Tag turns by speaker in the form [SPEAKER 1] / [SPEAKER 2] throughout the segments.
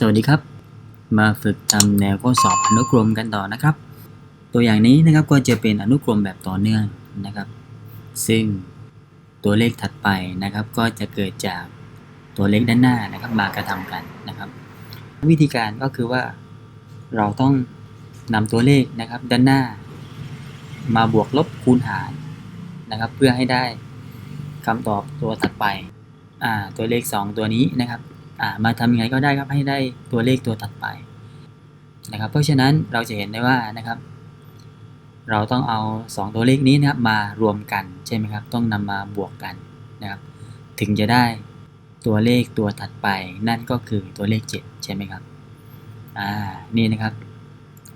[SPEAKER 1] สวัสดีครับ มาฝึกทำแนวข้อสอบอนุกรมกันต่อนะครับ ตัวอย่างนี้นะครับก็จะเป็นอนุกรมแบบต่อเนื่องนะครับ ซึ่งตัวเลขถัดไปนะครับ ก็จะเกิดจากตัวเลขด้านหน้านะครับมากระทำกันนะครับ วิธีการก็คือว่าเราต้องนำตัวเลขนะครับด้านหน้า มาบวกลบคูณหารนะครับ เพื่อให้ได้คำตอบตัวถัดไปอ่าตัวเลข 2 ตัวนี้นะครับ มาทำยังไงก็ได้ครับให้ได้ตัวเลขตัวถัดไปนะครับ เพราะฉะนั้นเราจะเห็นได้ว่านะครับ เราต้องเอา 2 ตัวเลขนี้นะครับมารวมกันใช่ไหมครับ ต้องนำมาบวกกันนะครับ ถึงจะได้ตัวเลขตัวถัดไป นั่นก็คือตัวเลข 7 ใช่ไหมครับอ่านี่นะครับ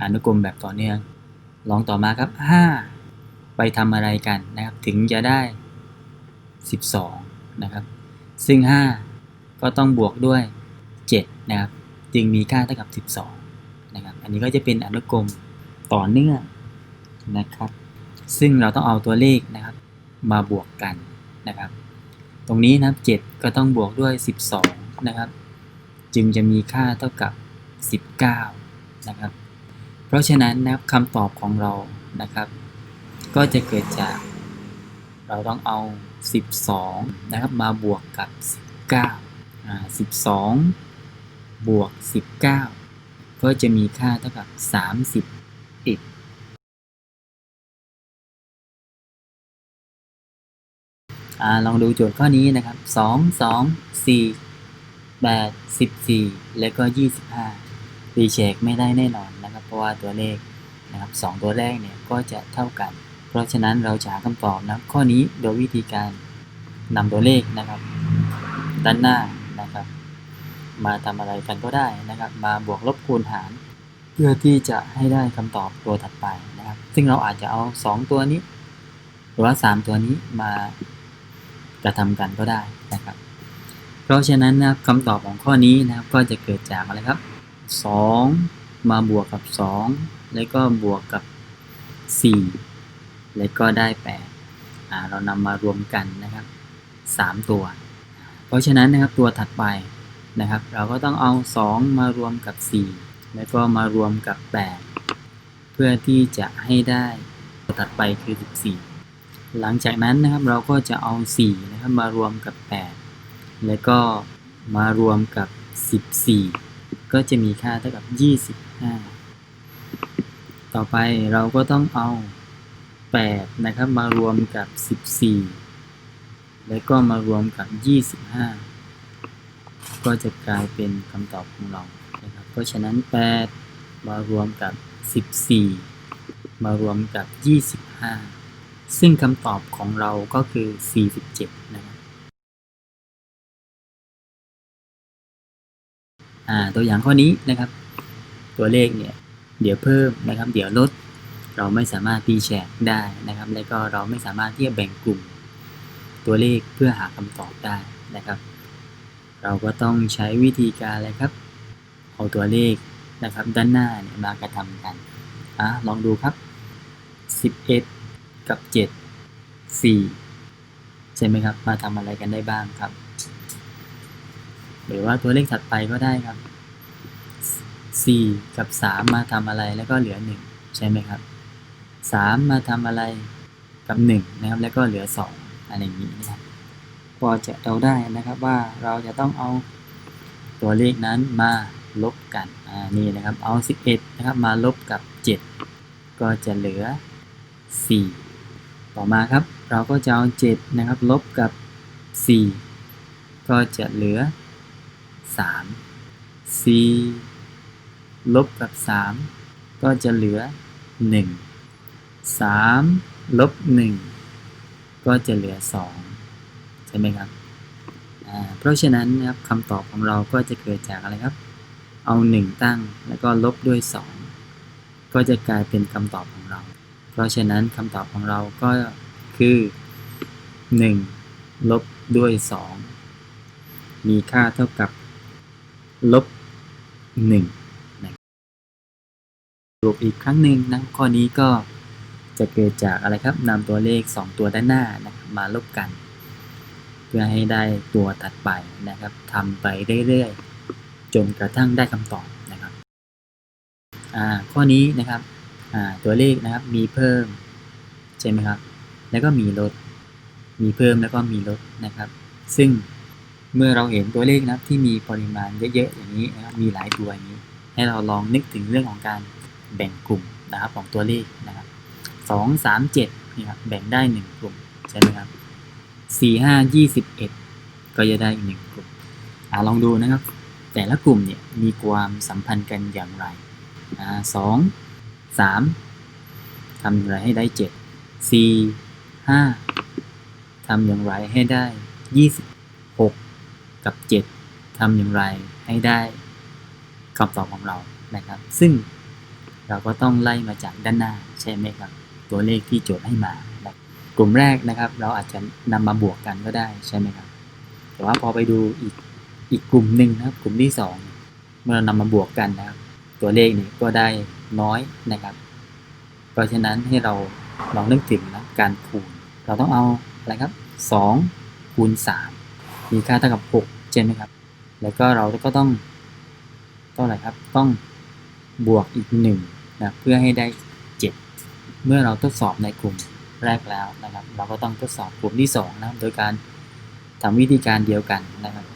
[SPEAKER 1] อนุกรมแบบต่อเนื่อง ลองต่อมาครับ 5 ไปทำอะไรกันนะครับ ถึงจะได้ 12 นะครับ ซึ่ง 5 ก็ต้องบวกด้วย 7 นะครับ จึงมีค่าเท่ากับ 12 นะครับ อันนี้ก็จะเป็นอนุกรมต่อเนื่องนะครับ ซึ่งเราต้องเอาตัวเลขนะครับ มาบวกกันนะครับ ตรงนี้นะครับ7ก็ต้องบวกด้วย 12 นะครับ จึงจะมีค่าเท่ากับ 19 นะครับ เพราะฉะนั้นนะครับคำตอบของเรานะครับ ก็จะเกิดจากเราต้องเอา 12 นะครับ มาบวกกับ 19อ่า 12 บวก 19 ก็จะมีค่าเท่ากับ 30อีกอ่าลองดูโจทย์ข้อนี้นะครับ 2 2 4 8 14 แล้วก็ 25 รีเช็คไม่ได้แน่นอนนะครับ เพราะว่าตัวเลขนะครับสองตัวแรกเนี่ยก็จะเท่ากัน เพราะฉะนั้นเราจะหาคำตอบนะข้อนี้โดยวิธีการนำตัวเลขนะครับ ด้านหน้า มาทำอะไรกันก็ได้นะครับ มาบวกลบคูณหาร เพื่อที่จะให้ได้คำตอบตัวถัดไปนะครับ ซึ่งเราอาจจะเอา 2 ตัวนี้ หรือว่า 3 ตัวนี้มากระทำกันก็ได้นะครับ เพราะฉะนั้นนะครับคำตอบของข้อนี้นะครับก็จะเกิดจากอะไรครับ 2 มาบวกกับ 2 แล้วก็บวกกับ 4 แล้วก็ได้8เรานำมารวมกันนะครับ 3 ตัว เพราะฉะนั้นนะครับตัวถัดไป นะครับ เราก็ต้องเอา 2 มารวมกับ 4 แล้วก็มารวมกับ 8 เพื่อที่จะให้ได้ตัดไปคือ 14 หลังจากนั้นนะครับเราก็จะเอา 4 นะครับมารวมกับ 8 แล้วก็มารวมกับ 14 ก็จะมีค่าเท่ากับ 25 ต่อไปเราก็ต้องเอา 8 นะครับมารวมกับ 14 แล้วก็มารวมกับ 25 ก็จะกลายเป็นคำตอบของเรานะครับเพราะฉะนั้น 8 มารวมกับ 14 มารวมกับ 25 ซึ่งคำตอบของเราก็คือ 47 นะครับอ่าตัวอย่างข้อนี้นะครับ ตัวเลขเนี่ย เดี๋ยวเพิ่มนะครับ เดี๋ยวลด เราไม่สามารถตีแชกได้นะครับ แล้วก็เราไม่สามารถที่จะแบ่งกลุ่ม ตัวเลขเพื่อหาคำตอบได้นะครับ เราก็ต้องใช้วิธีการอะไรครับ เอาตัวเลขนะครับด้านหน้าเนี่ยมากระทำกันอะลองดูครับ 11 กับ 7 4 ใช่ไหมครับ มาทำอะไรกันได้บ้างครับ หรือว่าตัวเลขถัดไปก็ได้ครับ 4 กับ 3 มาทำอะไรแล้วก็เหลือ 1 ใช่ไหมครับ 3 มาทำอะไรกับ 1 นะครับ แล้วก็เหลือ 2 อะไรอย่างนี้นะครับ พอจะเดาได้นะครับว่าเราจะต้องเอาตัวเลขนั้นมาลบกันอ่านี่นะครับเอา 11 นะครับมาลบกับ 7 ก็จะเหลือ 4 ต่อมาครับ เราก็จะเอา 7 นะครับ ลบกับ 4 ก็จะเหลือ 3 4 ลบกับ 3 ก็จะเหลือ 1 3 ลบ 1 ก็จะเหลือ 2 ช่ไหมครับเพราะฉะนั้นนะครับคำตอบของเราก็จะเกิดจากอะไรครับ เอา 1 ตั้งแล้วก็ลบด้วย 2 ก็จะกลายเป็นคำตอบของเรา เพราะฉะนั้นคำตอบของเราก็คือ 1 ลบด้วย 2 มีค่าเท่ากับ ลบ1นะสรุปอีกครั้งหนึ่งนะข้อนี้ก็จะเกิดจากอะไรครับนำตัวเลข 2 ตัวด้านหน้านะมาลบกัน เพื่อให้ได้ตัวถัดไปนะครับทำไปเรื่อยๆจจนกระทั่งได้คำตอบนะครับอ่าข้อนี้นะครับอ่าตัวเลขนะครับมีเพิ่มใช่ไหมครับ แล้วก็มีลด มีเพิ่มแล้วก็มีลดนะครับ ซึ่งเมื่อเราเห็นตัวเลขนะครับที่มีปริมาณเยอะๆอย่างนี้นะครับมีหลายตัวอย่างนี้ ให้เราลองนึกถึงเรื่องของการแบ่งกลุ่มนะครับของตัวเลขนะครับสองสามเจ็ดนี่ครับแบ่งได้หนึ่งกลุ่มใช่ไหมครับ สี่ห้ายี่สิบเอ็ดก็จะได้อีกหนึ่งกลุ่มอ่าลองดูนะครับ แต่ละกลุ่มเนี่ยมีความสัมพันธ์กันอย่างไรอ่าสองสามทำอย่างไรให้ได้เจ็ดสี่ห้าทำอย่างไรให้ได้ยี่สิบหกกับเจ็ดทำอย่างไรให้ได้คำตอบของเรานะครับ ซึ่งเราก็ต้องไล่มาจากด้านหน้าใช่ไหมครับ ตัวเลขที่โจทย์ให้มา กลุ่มแรกนะครับ เราอาจจะนำมาบวกกันก็ได้ใช่ไหมครับแต่ว่าพอไปดูอีกอีกกลุ่มหนึ่งนะครับ กลุ่มที่สองเมื่อเรานำมาบวกกันนะครับ ตัวเลขนี้ก็ได้น้อยนะครับ เพราะฉะนั้นให้เราลองนึกถึงนะการคูณ เราต้องเอาอะไรครับ2คูณ3มีค่าเท่ากับ6ใช่ไหมครับ แล้วก็เราก็ต้องต้องอะไรครับต้องบวกอีก1นะเพื่อให้ได้ 7 เมื่อเราทดสอบในกลุ่ม แรกแล้วนะครับ เราก็ต้องทดสอบกลุ่มที่2นะครับโดยการทำวิธีการเดียวกันนะครับ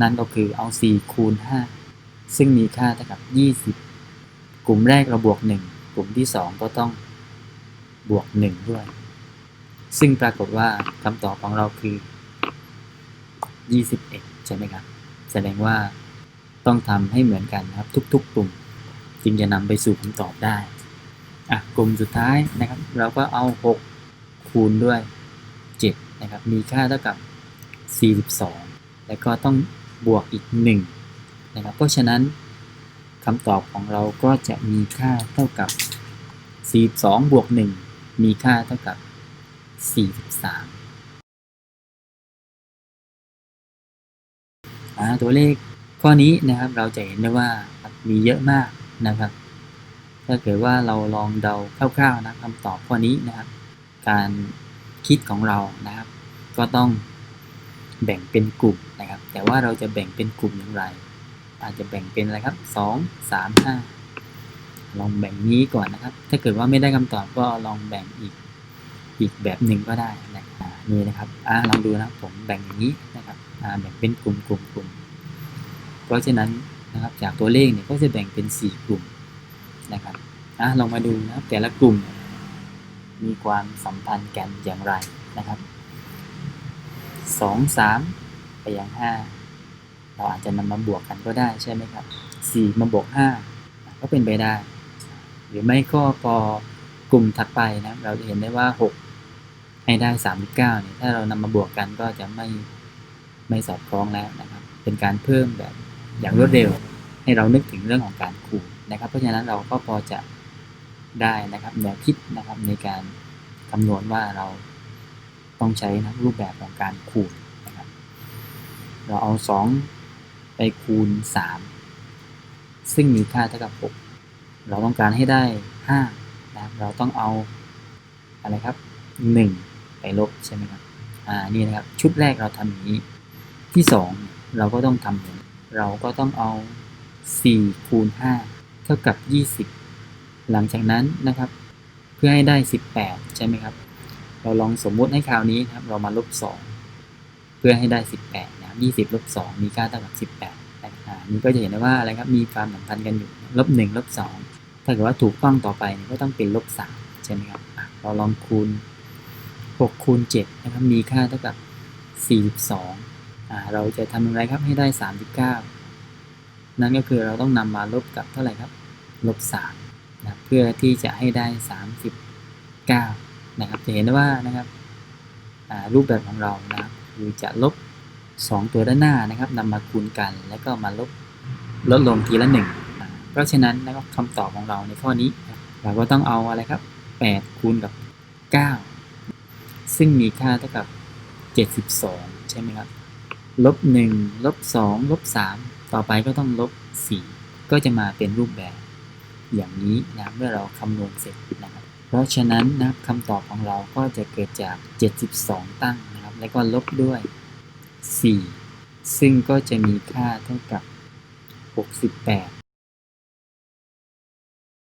[SPEAKER 1] นั่นก็คือเอา 4 คูณ 5 ซึ่งมีค่าเท่ากับ 20 กลุ่มแรกเราบวก 1 กลุ่มที่ 2 ก็ต้องบวก 1 ด้วย ซึ่งปรากฏว่าคำตอบของเราคือ 21 ใช่ไหมครับ แสดงว่าต้องทำให้เหมือนกันนะครับ ทุก ๆ กลุ่มจึงจะนำไปสู่คำตอบได้อะกลุ่มสุดท้ายนะครับ เราก็เอา 6 คูณด้วย 7 นะครับ มีค่าเท่ากับ 42 แล้วก็ต้องบวกอีก 1 นะครับ เพราะฉะนั้นคำตอบของเราก็จะมีค่าเท่ากับ 42 บวก 1 มีค่าเท่ากับ 43อ่าตัวเลขข้อนี้นะครับเราจะเห็นได้ว่ามีเยอะมากนะครับ ถ้าเกิดว่าเราลองเดาคร่าวๆนะคำตอบข้อนี้นะครับ การคิดของเรานะครับ ก็ต้องแบ่งเป็นกลุ่มนะครับ แต่ว่าเราจะแบ่งเป็นกลุ่มอย่างไร อาจจะแบ่งเป็นอะไรครับสองสามห้าลองแบ่งนี้ก่อนนะครับ ถ้าเกิดว่าไม่ได้คำตอบก็ลองแบ่งอีกอีกแบบหนึ่งก็ได้นะนี่นะครับอ่าลองดูนะผมแบ่งอย่างนี้นะครับอ่าแบ่งเป็นกลุ่มกลุ่มกลุ่มเพราะฉะนั้นนะครับจากตัวเลขเนี่ยก็จะแบ่งเป็น 4 กลุ่มนะครับอ่าลองมาดูนะครับแต่ละกลุ่ม มีความสัมพันธ์กันอย่างไรนะครับสองสามไปยังห้าเราอาจจะนำมาบวกกันก็ได้ใช่ไหมครับสี่มาบวกห้าก็เป็นไปได้ หรือไม่ก็พอกลุ่มถัดไปนะเราจะเห็นได้ว่า 6 ให้ได้ 39เนี่ยถ้าเรานำมาบวกกันก็จะไม่ไม่สอดคล้องแล้วนะครับ เป็นการเพิ่มแบบอย่างรวดเร็ว ให้เรานึกถึงเรื่องของการคูณนะครับ เพราะฉะนั้นเราก็พอจะ ได้นะครับแนวคิดนะครับในการคำนวณว่าเราต้องใช้นะรูปแบบของการคูณนะครับ เราเอา 2 ไปคูณ 3 ซึ่งมีค่าเท่ากับ 6 เราต้องการให้ได้5นะครับเราต้องเอาอะไรครับ 1 ไปลบใช่ไหมครับอ่านี่นะครับชุดแรกเราทำอย่างนี้ที่ 2 เราก็ต้องทำอย่างนี้เราก็ต้องเอา 4 คูณ 5 เท่ากับ 20 หลังจากนั้นนะครับ เพื่อให้ได้ 18 ใช่ไหมครับ เราลองสมมุติให้คราวนี้ครับ เรามาลบ 2 เพื่อให้ได้ 18 นะครับ 20ลบ2มีค่าเท่ากับ 18นะครับนี่ก็จะเห็นได้ว่าอะไรครับ มีความสัมพันธ์กันอยู่ ลบ1ลบ2ถ้าเกิดว่าถูกต้องต่อไปก็ต้องเป็นลบ3ใช่ไหมครับ เราลองคูณ 6 คูณ 7 นะครับ มีค่าเท่ากับ 42อ่าเราจะทำอย่างไรครับให้ได้ 39 นั่นก็คือเราต้องนำมาลบกับเท่าไหร่ครับ ลบ3 นะเพื่อที่จะให้ได้ 39 นะครับ จะเห็นได้ว่านะครับรูปแบบของเรานะคือจะลบ 2 ตัวด้านหน้านะครับนำมาคูณกัน แล้วก็มาลบลดลงทีละ1นะเพราะฉะนั้นนะครับคำตอบของเราในข้อนี้ เราก็ต้องเอาอะไรครับ 8 คูณกับ 9 ซึ่งมีค่าเท่ากับ 72 ใช่ไหมครับลบ1ลบ2ลบ3 ต่อไปก็ต้องลบ 4 ก็จะมาเป็นรูปแบบ อย่างนี้นะเมื่อเราคำนวณเสร็จนะครับ เพราะฉะนั้นนะครับคำตอบของเราก็จะเกิดจาก 72 ตั้งนะครับ แล้วก็ลบด้วย 4 ซึ่งก็จะมีค่าเท่ากับหกสิบแปด